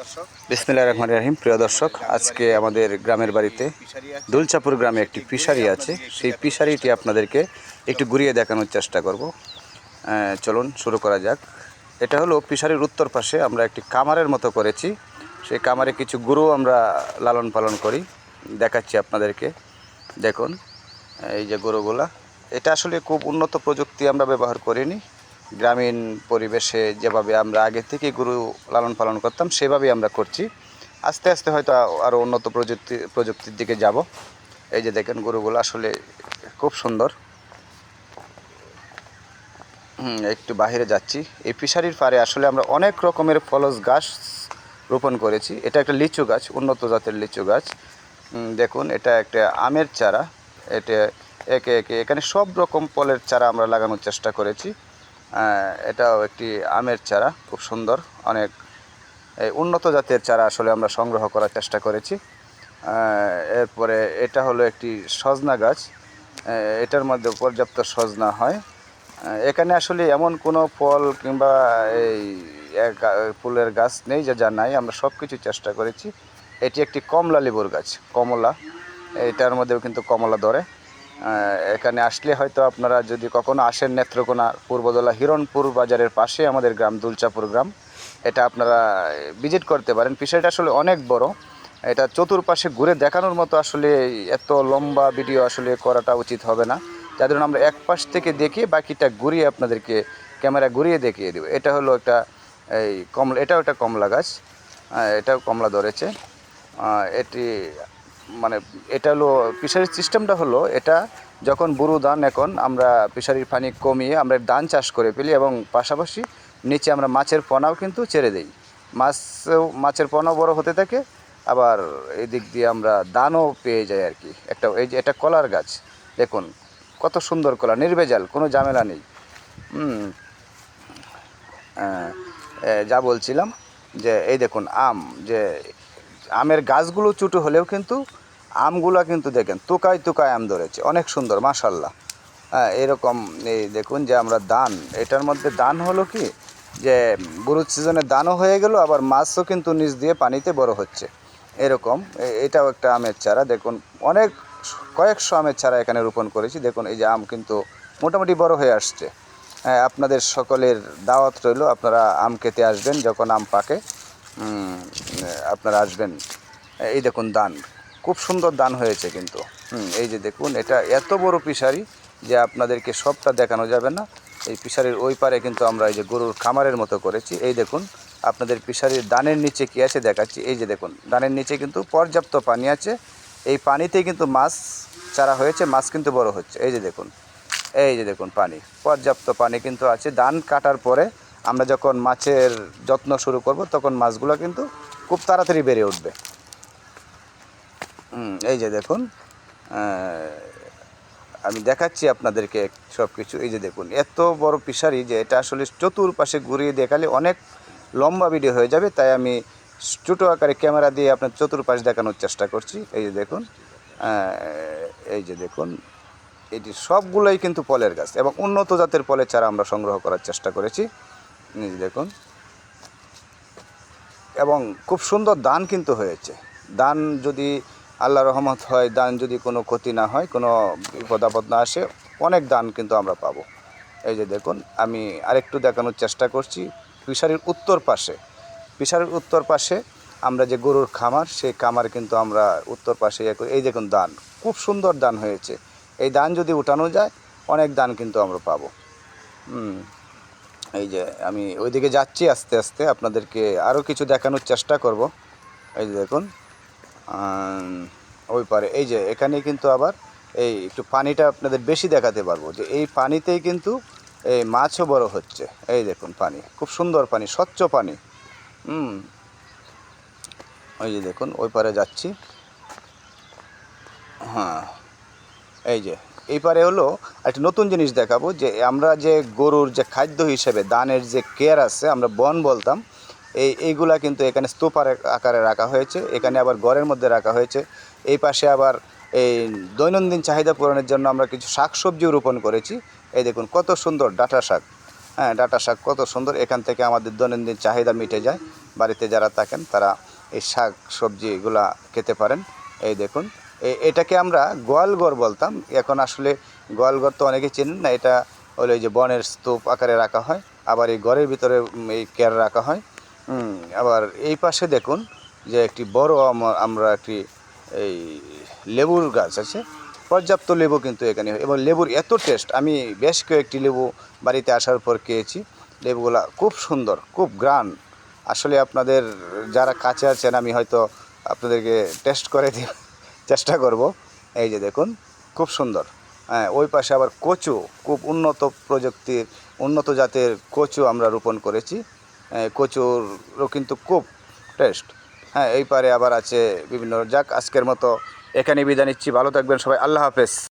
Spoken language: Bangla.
দর্শক বিসমিল্লাহ রহমান রাহিম। প্রিয় দর্শক, আজকে আমাদের গ্রামের বাড়িতে দুলচাপুর গ্রামে একটি ফিশারি আছে। সেই ফিশারিটি আপনাদেরকে একটু ঘুরিয়ে দেখানোর চেষ্টা করব। চলুন, শুরু করা যাক। এটা হলো ফিশারির উত্তর পাশে আমরা একটি কামারের মতো করেছি। সেই কামারে কিছু গরু আমরা লালন পালন করি। দেখাচ্ছি আপনাদেরকে। দেখুন, এই যে গরুগুলা এটা আসলে খুব উন্নত প্রযুক্তি আমরা ব্যবহার করিনি। গ্রামীণ পরিবেশে যেভাবে আমরা আগে থেকে গরু লালন পালন করতাম, সেভাবেই আমরা করছি। আস্তে আস্তে হয়তো আরও উন্নত প্রযুক্তি, প্রযুক্তির দিকে যাব। এই যে দেখেন গরুগুলো আসলে খুব সুন্দর। একটু বাইরে যাচ্ছি। এই ফিশারির পারে আসলে আমরা অনেক রকমের ফলস গাছ রোপণ করেছি। এটা একটা লিচু গাছ, উন্নত জাতের লিচু গাছ। দেখুন, এটা একটা আমের চারা। এটা একে একে, এখানে সব রকম ফলের চারা আমরা লাগানোর চেষ্টা করেছি। এটাও একটি আমের চারা, খুব সুন্দর, অনেক উন্নত জাতের চারা আসলে আমরা সংগ্রহ করার চেষ্টা করেছি। এরপরে এটা হলো একটি সজনা গাছ এটার মধ্যে পর্যাপ্ত সজনা হয়। এখানে আসলে এমন কোনো ফল কিংবা এই ফুলের গাছ নেই, যা যা নাই, আমরা সব কিছু চেষ্টা করেছি। এটি একটি কমলা লেবুর গাছ, কমলা, এটার মধ্যেও কিন্তু কমলা ধরে। এখানে আসলে হয়তো আপনারা যদি কখনো আসেন নেত্রকোনা পূর্বদলা হিরণপুর বাজারের পাশে আমাদের গ্রাম দুলচাপুর গ্রাম, এটা আপনারা ভিজিট করতে পারেন। বিষয়টা আসলে অনেক বড়। এটা চতুর্পাশে ঘুরে দেখানোর মতো আসলে এত লম্বা ভিডিও আসলে করাটা উচিত হবে না। যার জন্য আমরা এক পাশ থেকে দেখি বাকিটা ঘুরিয়ে আপনাদেরকে ক্যামেরা ঘুরিয়ে দেখিয়ে দেবো। এটা হলো একটা, এই কমলা, এটাও একটা কমলা গাছ। এটাও কমলা ধরেছে। এটি মানে এটা হলো ফিশারির সিস্টেমটা হলো এটা যখন বুরু ধান এখন আমরা ফিশারির পানি কমিয়ে আমরা ধান চাষ করে ফেলি এবং পাশাপাশি নিচে আমরা মাছের পোনাও কিন্তু ছেড়ে দিই। মাছও, মাছের পোনাও বড় হতে থাকে, আবার এদিক দিয়ে আমরা দানও পেয়ে যাই আর কি। একটা, এই যে এটা কলার গাছ, দেখুন কত সুন্দর কলা, নির্ভেজাল, কোনো ঝামেলা নেই। যা বলছিলাম যে, এই দেখুন আম, যে আমের গাছগুলো চুটো হলেও কিন্তু আমগুলো কিন্তু দেখেন তুকায় তুকায় আম ধরেছে অনেক সুন্দর মাশাল্লাহ হ্যাঁ এরকম এই দেখুন যে আমরা দান এটার মধ্যে দান হলো কি যে বুরুজ সিজনে দানও হয়ে গেল আবার মাছও কিন্তু নিচ দিয়ে পানিতে বড় হচ্ছে। এরকম এটাও একটা আমের চারা দেখুন অনেক কয়েকশো আমের চারা এখানে রোপণ করেছি দেখুন এই যে আম কিন্তু মোটামুটি বড় হয়ে আসছে। হ্যাঁ, আপনাদের সকলের দাওয়াত রইল আপনারা আম খেতে আসবেন যখন আম পাকে আপনারা আসবেন। এই দেখুন দান খুব সুন্দর দান হয়েছে কিন্তু। হুম, এই যে দেখুন এটা এত বড় পিসারি যে আপনাদেরকে সবটা দেখানো যাবে না। এই পিসারির ওই পারে কিন্তু আমরা এই যে গরুর খামারের মতো করেছি। এই দেখুন আপনাদের পিসারির দানের নিচে কী আছে দেখাচ্ছি। এই যে দেখুন দানের নিচে কিন্তু পর্যাপ্ত পানি আছে। এই পানিতেই কিন্তু মাছ চারা হয়েছে মাছ কিন্তু বড় হচ্ছে। এই যে দেখুন এই যে দেখুন পানি পর্যাপ্ত পানি কিন্তু আছে। ধান কাটার পরে আমরা যখন মাছের যত্ন শুরু করব তখন মাছগুলো কিন্তু খুব তাড়াতাড়ি বেড়ে উঠবে। এই যে দেখুন আমি দেখাচ্ছি আপনাদেরকে সব কিছু এই যে দেখুন, এত বড় পিসারি যে এটা আসলে চতুর্পাশে ঘুরিয়ে দেখালে অনেক লম্বা ভিডিও হয়ে যাবে, তাই আমি ছোটো আকারে ক্যামেরা দিয়ে আপনার চতুর্পাশ দেখানোর চেষ্টা করছি। এই যে দেখুন এই যে দেখুন, এটি সবগুলোই কিন্তু ফলের গাছ এবং উন্নত জাতের ফলের চারা আমরা সংগ্রহ করার চেষ্টা করেছি। এই যে দেখুন, এবং খুব সুন্দর দান কিন্তু হয়েছে। দান যদি আল্লাহ রহমত হয়, দান যদি কোনো ক্ষতি না হয়, কোনো বিপদ আপদ না আসে, অনেক দান কিন্তু আমরা পাবো। এই যে দেখুন, আমি আরেকটু দেখানোর চেষ্টা করছি। ফিশারির উত্তর পাশে ফিশারির উত্তর পাশে আমরা যে গরুর খামার, সেই খামার কিন্তু আমরা উত্তর পাশে। এই দেখুন দান, খুব সুন্দর দান হয়েছে। এই দান যদি উঠানো যায়, অনেক দান কিন্তু আমরা পাবো। এই যে আমি ওইদিকে যাচ্ছি আস্তে আস্তে, আপনাদেরকে আরও কিছু দেখানোর চেষ্টা করব। এই যে দেখুন ওই পারে। এই যে এখানে কিন্তু আবার এই একটু পানিটা আপনাদের বেশি দেখাতে পারব যে, এই পানিতেই কিন্তু এই মাছও বড় হচ্ছে। এই দেখুন পানি, খুব সুন্দর পানি, স্বচ্ছ পানি। হুম। ওই যে দেখুন, ওই পারে যাচ্ছি। হ্যাঁ এই যে, এই পারে হলো একটা নতুন জিনিস দেখাবো যে, আমরা যে গরুর যে খাদ্য হিসেবে, দানের যে কেয়ার আছে, আমরা বন বলতাম এই, এইগুলা কিন্তু এখানে স্তূপার আকারে রাখা হয়েছে, এখানে আবার ঘরের মধ্যে রাখা হয়েছে। এই পাশে আবার এই দৈনন্দিন চাহিদা পূরণের জন্য আমরা কিছু শাকসবজিও রোপণ করেছি। এই দেখুন, কত সুন্দর ডাঁটা শাক। হ্যাঁ ডাটা শাক কত সুন্দর। এখান থেকে আমাদের দৈনন্দিন চাহিদা মিটে যায়। বাড়িতে যারা থাকেন, তারা এই শাক সবজিগুলা খেতে পারেন। এই দেখুন এটাকে আমরা গোয়ালঘর বলতাম। এখন আসলে গোয়ালঘর তো অনেকে চেনেন না। এটা হলো যে বনের স্তূপ আকারে রাখা হয়। আবার এই ঘরের ভিতরে এই কেয়ার রাখা হয়। আবার এই পাশে দেখুন যে একটি বড় আম- আমরা একটি এই লেবুর গাছ আছে। পর্যাপ্ত লেবু কিন্তু এখানে এবং লেবুর এত টেস্ট আমি বেশ কয়েকটি লেবু বাড়িতে আসার পর খেয়েছি। লেবুগুলা খুব সুন্দর, খুব গ্রান। আসলে আপনাদের যারা কাছে আছেন, আমি হয়তো আপনাদেরকে টেস্ট করে দিয়ে চেষ্টা করব। এই যে দেখুন, খুব সুন্দর। হ্যাঁ ওই পাশে আবার কচু, খুব উন্নত প্রযুক্তির, উন্নত জাতের কচু আমরা রোপণ করেছি। কচুরও কিন্তু খুব টেস্ট হ্যাঁ এই পারে আবার আছে বিভিন্ন। যাক, আজকের মতো এখানে বিদায় নিচ্ছি। ভালো থাকবেন সবাই। আল্লাহ হাফেজ।